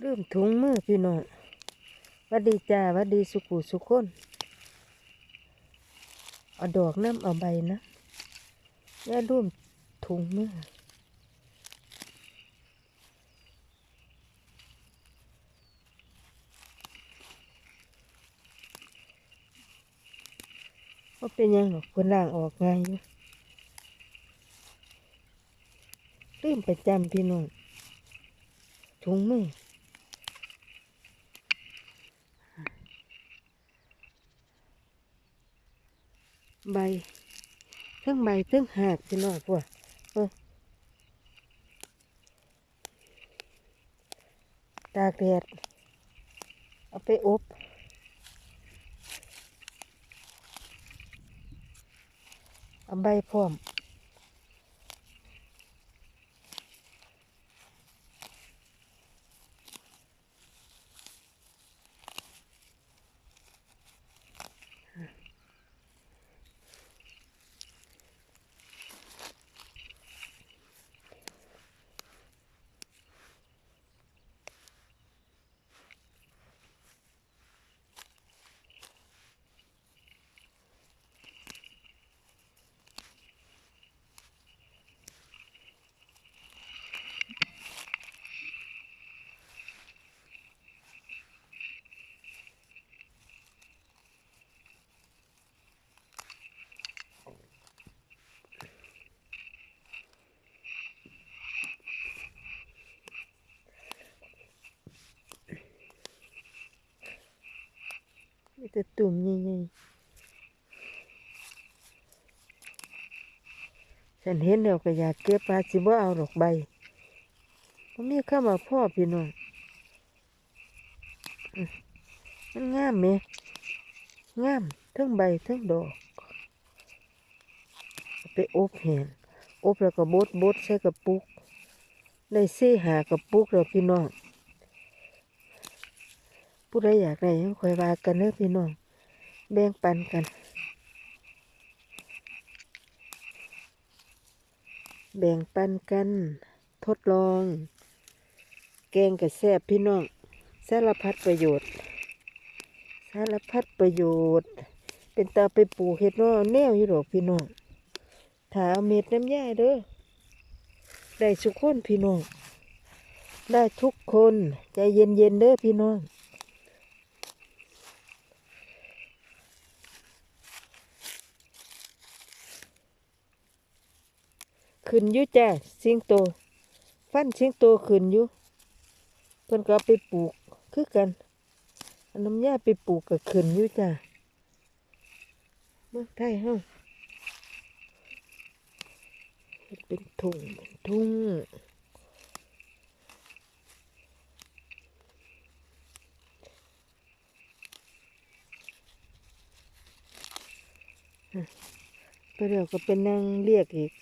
เริ่มถุงมือพี่น้องวัดดีจ้าวัดดีสุขุสุขคนเอาดอกน้ำเอาใบนะอย่าร่วมถุงมือว่าเป็นยังหรอกคนล่างออกง่ายอยู่ลืมประจำพี่น้องถุงมือ ใบเทั้งใบเทั้งหากจะหน่อยพวเออตากแดดเอาไปอบเอาใบพร้อม แต่ตุ่มใหญ่ๆฉันเห็นแล้วก็อยากเก็บปลาสิบ่เอาดอกใบมันมีเข้ามาพ่อพี่น้องอืมันงามไหมงามทั้งใบทั้งดอกไปอบแห้งอบแล้วก็บดบดใส่กระปุก ได้ซี่หากระปุกแล้วพี่น้อง ผู้ใดอยากได้ยังคอยว่ากันเด้อพี่น้องแบ่งปันกัน แบ่งปันกัน ทดลอง แกงกับแซ่บพี่น้องสารพัดประโยชน์สารพัดประโยชน์ เป็นตาไปปลูกเห็ดเนอแนวอยู่หรอกพี่น้องถาเอาเม็ดน้ำย่าเด้อได้สุกคนพี่น้องได้ทุกคนใจเย็นๆเด้อพี่น้อง ขึ้นอยู่จ้าสิงโต ฟันสิงโตขึ้นอยู่เพิ่นก็ไปปลูกคือกันอาน้ำยาไปปลูกก็ขึ้นอยู่จ้าเมืองไทยเฮาเป็นทุ่งทุ่งไปเดี๋ยวก็เป็นนางเรียกอีก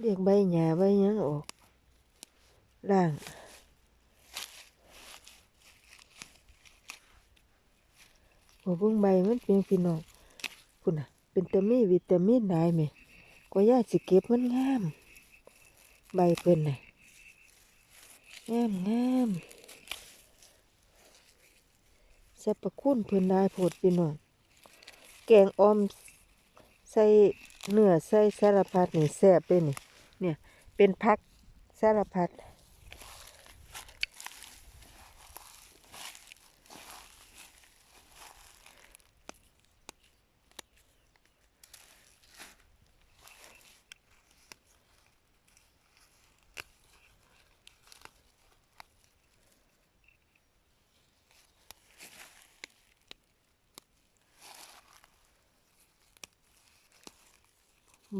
เรียกใบหญ้าใบหยังออกล่างโอ้เบิ่งใบมันเป็นพี่น้องคุณน่ะ เป็นตามีวิตามินได้ไหมก็ย่าสิเก็บมันงาม ใบเพิ่นน่ะงามงามสรรพคุณเพิ่นได้โพดพี่น้องแกงออมใส่เนื้อใส่สารพัดนี่แซ่บเลยนี่ เป็นพักสารพัด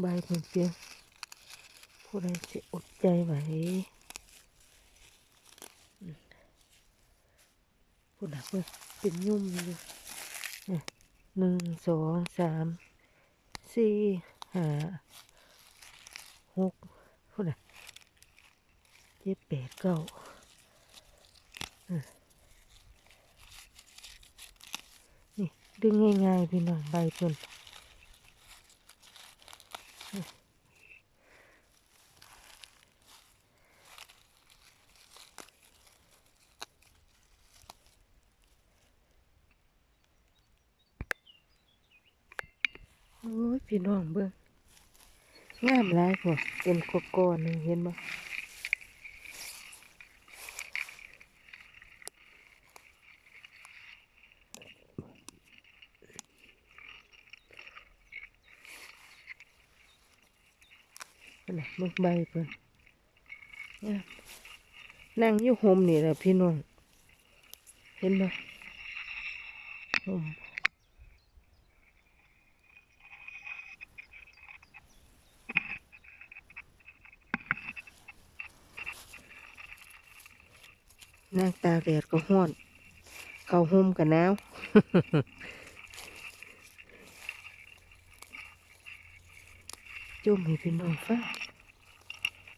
ใบเพิ่นเพียง ผู้ใดสิอดใจไหวผู้ใดเพิ่นเป็นยุ่มอยู่เนี่ยหนึ่งสองสามสี่ห้าหกผู้ใดเจ็ดแปดเก้านี่ดึงง่ายๆพี่น้องใบเพิ่น พี่น้องเบิ่งงามหลายพวกเป็นกก้อนนึงเห็นบ่นั่ะเบิ่งใบเพิ่นนั่งอยู่ห่มนี่แหละพี่น้อง เห็นบ่ห่ม นั่งตากแดดก็ห้อน เข้าห่มกันหนาวจุ่มให้พี่น้องฟัง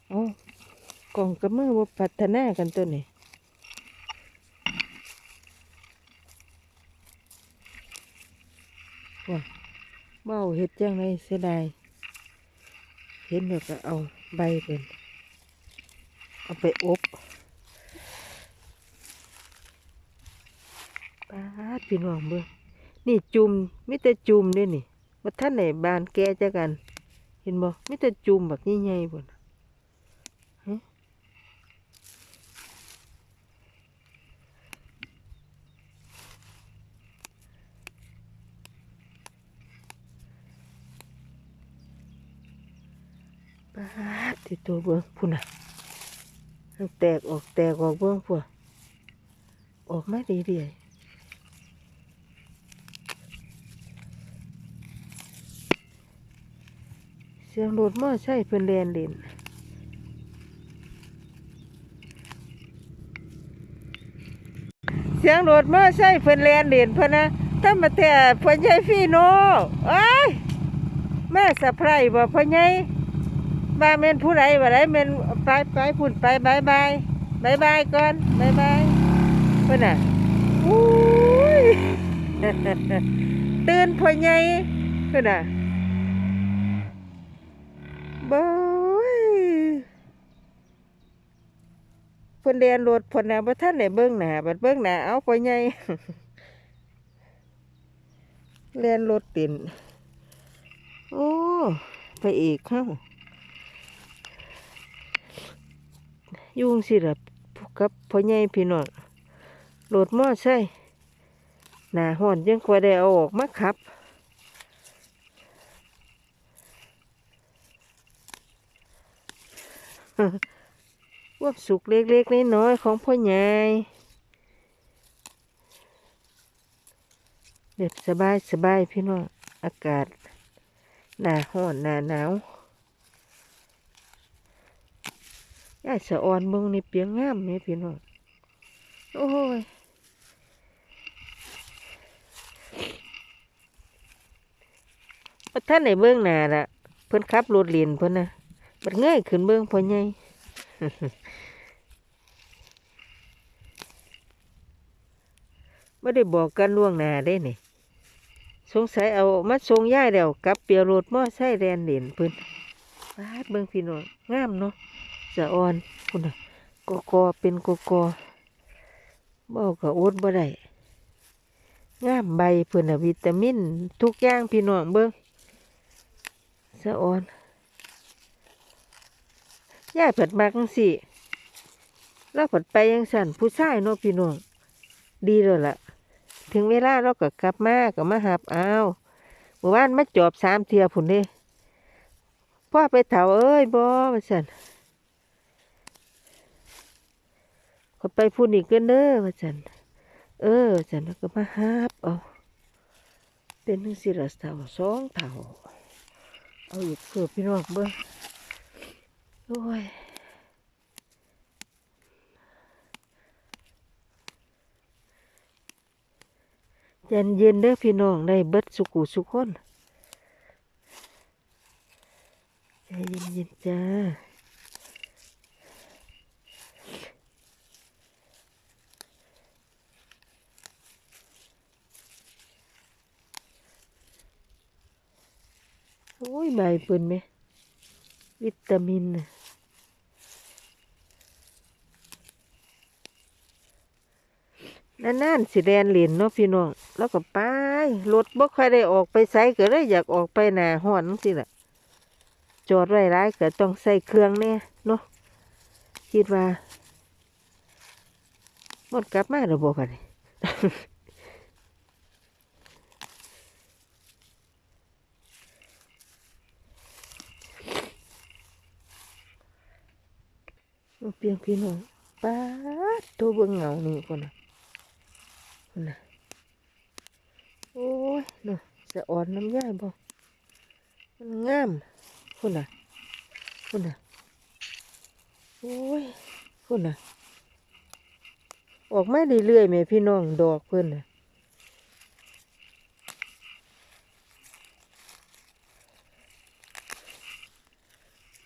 โอ้กล่องกับมือว่าพัฒนากันตัวนี้ว้าเมาเห็ดจังไรเสียดายเห็นแล้วก็เอาใบเป็นเอาไปอบปาด พี่น้องเบิ่งนี่จุ่มมิแต่จุ่มเด้นี่ว่าท่านไหนบานแก่จะกัน เห็นบ่มิแต่จุ่มแบบใหญ่ๆบ่นฮะปาดที่ตัวเบิ่งพุ่นน่ะมันแตกออกแตกออกเบิ่งพุ่นออกมาดีๆ เสียงรถมอใช่เพิ่นแลนเล่นเสียงรถมอใช่เพิ่นแลนเล่นเพิ่นนะถ้ามาแต่พ่อใหญ่พี่โนเอ้ยแม่สะไพรบ่พ่อใหญ่บ้าแม่นผู้ใดบ่ได้แม่นไปไปพุ่นไปบายบายบายบายก่อนบายบายเพิ่นน่ะอุ้ยตื่นพ่อใหญ่เพิ่นน่ะ บอย เพิ่นเรียนรถเพิ่นน่ะบ่ทันได้เบิ่งหน้าบัดเบิ่งหน้าเอาพ่อใหญ่เรียนรถตินโอ้ไปอีกเฮายุ่งสิล่ะกับพ่อใหญ่พี่น้องรถมอไซค์หน้าฮ้อนยังกว่าได้เอาออกมาขับ ความสุขเล็กๆน้อยๆของพ่อใหญ่แบบสบายสบายๆพี่น้องอากาศหนาร้อนหนาหนาวยายสะออนเบิ่งในเปียงงามเนี่พี่น้องโอ้ยท่านไหนเบิ่งหน้าละเพิ่นขับรถเลียนเพิ่นนะบัดเงยขึ้นเบิ่งพ่อใหญ่ ไม่ได้บอกกันล่วงหน้าได้นี่สงสัยเอามาส่งย่ายเดียวกับเปียวรถมอไซค์แรนเด่นเพิ่นปาดเบิ่งพี่น้องงามเนาะสะออนพุ่นน่ะกกอเป็นกกอบ่ก็อดบ่ได้งามใบเพิ่นน่ะวิตามิน ทุกอย่างพี่น้องเบิ่งสะออน ย่ายเผิดมักจังซี่เราเผิดไปยังสั่นผู้ชายเนาะพี่น้องดีแล้วล่ะ ถึงเวลาเราก็กลับมาก็มาหับเอาเมื่อวานมาจอบสามเทียผุนเด้พ่อไปเถาเอ้ยบ่มาสั่นก็ไปพูดอีกกันเด้อมาสั่นเออมาสันแล้วก็มาหับเอาเป็นหนึ่งสิละเถาสองเถาเอาอีกเพื่อพี่น้องเบิ้ง โอ้ยเย็นเย็นๆเด้อพี่น้องได้เบิดสุกุสุกคนใจเย็นเย็นๆจ้าโอ้ยใบเปิ่นไหม วิตามินนะ นานๆสิแดนเหรียญเนาะพี่น้องแล้วก็ไปรถบ่ค่อยได้ออกไปไสก็เลยอยากออกไปหน้าห้อนจังซี่ล่ะจอดไว้ร้ายก็ต้องใส่เครื่องแน่เนาะคิดว่าหมดกลับมาแล้วบ่กันนี่เพียงพี่น้องป้าตัวเบิ่งเงานี่คนนะ นน่ะโอ้ยเนาะจะอ่อนน้ำย่ายบ่มันงามคนน่ะคนน่ะโอ้ยคนน่ะ ออกมาเรื่อยๆแม่พี่น้องดอกเพิ่นน่ะ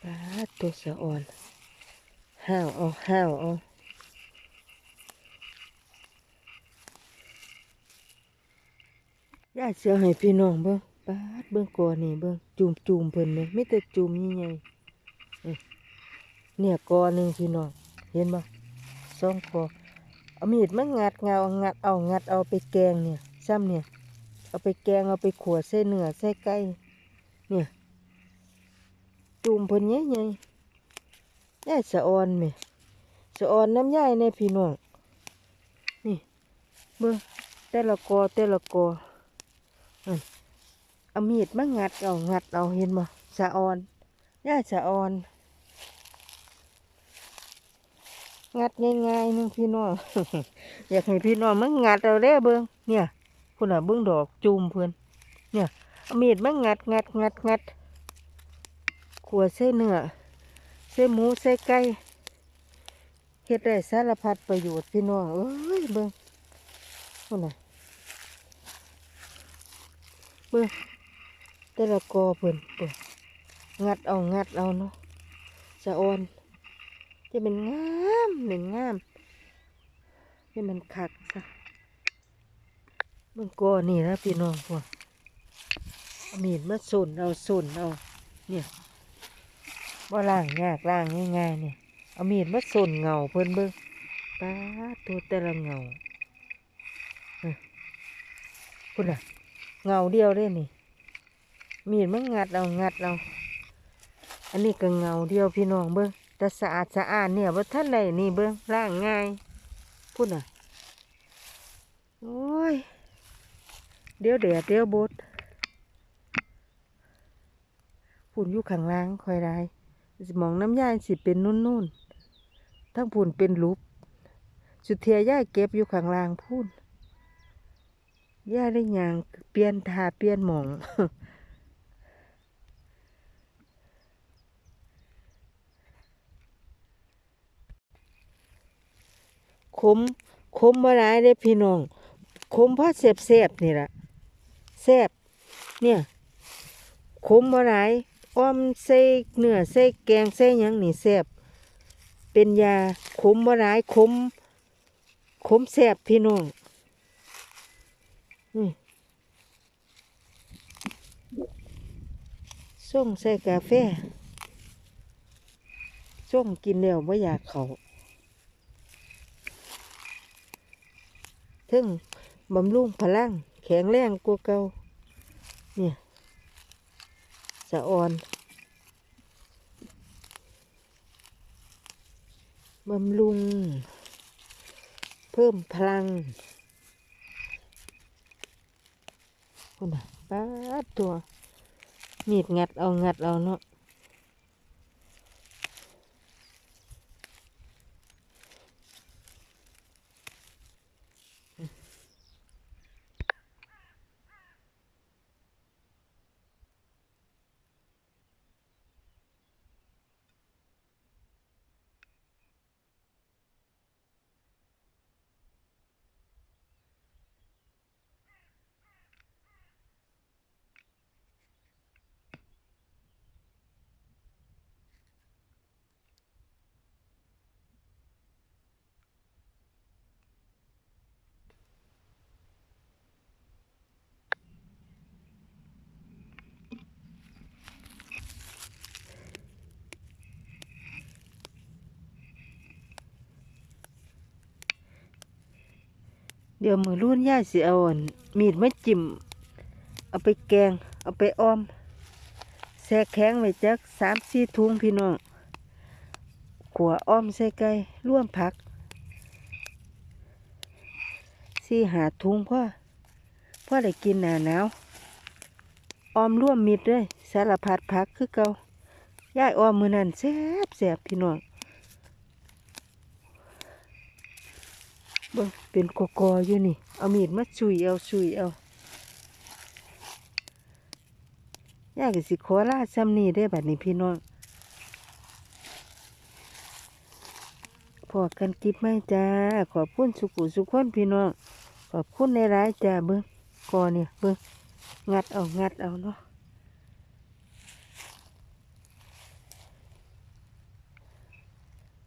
ป้าตัวสะอ่อน ห้าวเอาห้าวเอาาเสียวให้พี่น้องเบิ่งปาดเบิ่งกอนี่เบิ่งจุ่มจุ่มๆเพิ่นเนี่ยไม่แต่จุ่มใหญ่ๆนี่เนี่ยกอหนึ่งพี่น้องเห็นบ่สองกอเอามีดมางัดเงางัดเอางัดเอาไปแกงเนี่ยซ้ำเนี่ยเอาไปแกงเอาไปขัวใส่เนื้อใส่ไก่เนี่ยจุ่มเพิ่นใหญ่ๆย่าสะออนแหมสะออนน้ำยายในพี่น้องนี่เบิ่งแต่ละกอแต่ละกอ เอามีดมางัดเอางัดเอาเห็นบ่สะออนย่าสะออน งัดง่ายๆนึงพี่น้อง อยากให้พี่น้องมางัดเอาเด้เบิ่งเนี่ยพุ่นน่ะเบิ่งดอกจูมเพิ่อนเนี่ยเอามีดมางัดงัดงัดงัดขัวใส่เนื้อใส่หมูใส่ไก่เฮ็ดได้สารพัดประโยชน์พี่น้องเอ้ยเบิ่งพุ่นน่ะ บิ่งแต่ละกอเพิ่นเปิ่นงัดเอางัดเอาเนาะสะออนจะเป็นงามเป็นงามให้มันคักซะเบิ่งกอนี่นะพี่น้องพวกเอามีดมาสุนเอาสุนเอาเนี่ยว่าล่างยากล่างง่ายๆเนี่ยเอามีดมาส่วนเงาเพิ่นเบิ่งป้าตัวแต่ละเงาเอ้ยพุ่นอะ เงาเดียวเด้นี่ มีดมันงัดเอางัดเอาอันนี้ก็เงาเดียวพี่น้องเบิ่งแต่สะอาดสะอาดเนี่ยว่าท่านใดนี่เบิ่งล้างง่ายพุ่นอะโอ้ยเดี๋ยวแดดเดี๋ยวบดพุ่นอยู่ข้างล่างคอยได้สมองน้ำยายสิเป็นนุ่นๆทั้งพูนเป็นรูปสุดเทียย่ายเก็บอยู่ข้างล่างพูน ย่าได้ยางเปลี่ยนทาเปลี่ยนหมองขมขมมาหลายเด้พี่น้องขมเพราะเสบเสบนี่แหละแสบเนี่ยขมมาหลายอ้อมใส่เนื้อใส่แกงใส่หยังนี่แสบเป็นยาขมบ่ร้ายขมขมแสบพี่น้อง นี่ส่งใส่กาแฟส่งกินแล้วบ่อยากเขาถึงบำรุงพลัง แข็งแรงกว่าเก่าเนี่ยสะออนบำรุง เพิ่มพลัง คนน่ะป้าตัวมีดงัดเอางัดเอาเนาะ เดี๋ยวมือรุ่นย่าสิเอาอนมีดมาจิ้มเอาไปแกง เอาไปอ้อมแช่แข็งไว้จักสามสี่ถุงพี่น้องขัวอ้อมใส่ไก่ร่วมผักสี่หาถุงพ่อพ่อได้กินหนาหนาวอ้อมร่วมมิดเลยสารพัดผักคือเก่าย่ายอ้อมมือนั่นแซ่บแซ่บพี่น้อง เบิ่งเป็นกอกออยู่นี่ เอามีดมาชุยเอาชุยเอายากสิขอลาซ้ำนี่ได้บัดนี้พี่น้องพอกันกิบไหมจ้า ขอบคุณสุขุสุขคนพี่น้อง ขอบคุณในร้ายจ้าเบิ้งกอเนี่ยเบิ้งงัดเอางัดเอาเนาะ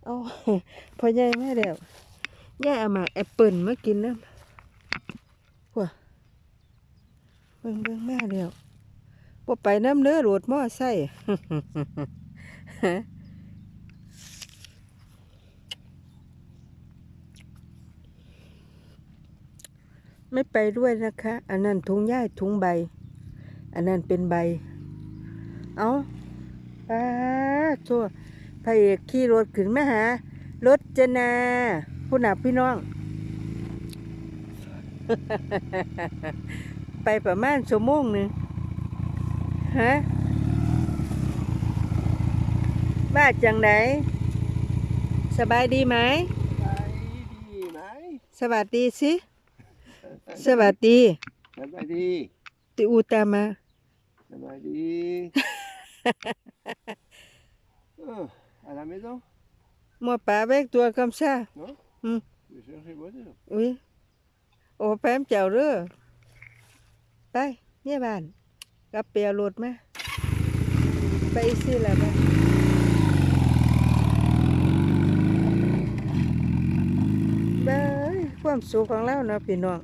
เอาพอใหญ่มาแล้ว ย่าเอามาแอปเปิลมากินน้ำว้าเบิ้งเบิ้งมาแล้วบ่ไปน้ำเนื้อโรดหม้อไส้ไม่ไปด้วยนะคะ อันนั้นถุงย่ายถุงใบ อันนั้นเป็นใบ เอาป้าชั่วพระเอกขี่รถขึ้นมาหารถจนา ผู้หนับพี่น้อง ไปประมาณชั่วโมงหนึ่งฮะบ้านจังไหนสบายดีไหมไปดีไหม สวัสดีสิ สวัสดี สบายดี ติอูตามมาสบายดีเออ à la maison หมอป่าแบกตัวคำซา non Hmm. je cherche une voiture อุ้ยโอ้แปมเจ้าเรือไปเนี่ยบ้านกลับเปียรถมาไปสิละบ้านบ้ายความสุขของเราเนาะพี่น้อง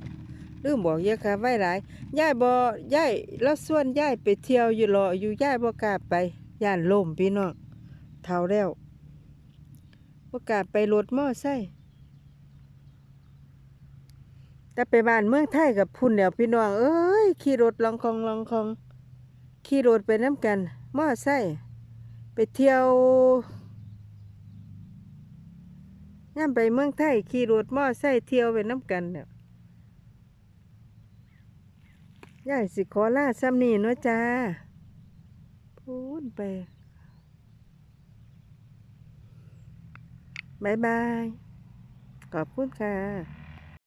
ลืมบอกเยอะค่ะไว้หลายย่ายบ่ย่ายแล้วส่วนย่ายไปเที่ยวอยู่รออยู่ย่ายบ่กล้าไปย่านลมพี่น้องเท่าแล้วบ่กล้าไปรถมอไซค์ แต่ไปบ้านเมืองไทยกับพุ่นเดี๋ยวพี่น้องเอ้ยขี่รถลองคองลองคองขี่รถไปน้ำกันมอไซค์ไปเที่ยวย่ามไปเมืองไทยขี่รถมอไซค์เที่ยวไปน้ำกันเนี่ยยายสิขอลาซ้ำนี่เนาะจ้าพูนไปบายบาย ขอบคุณค่ะ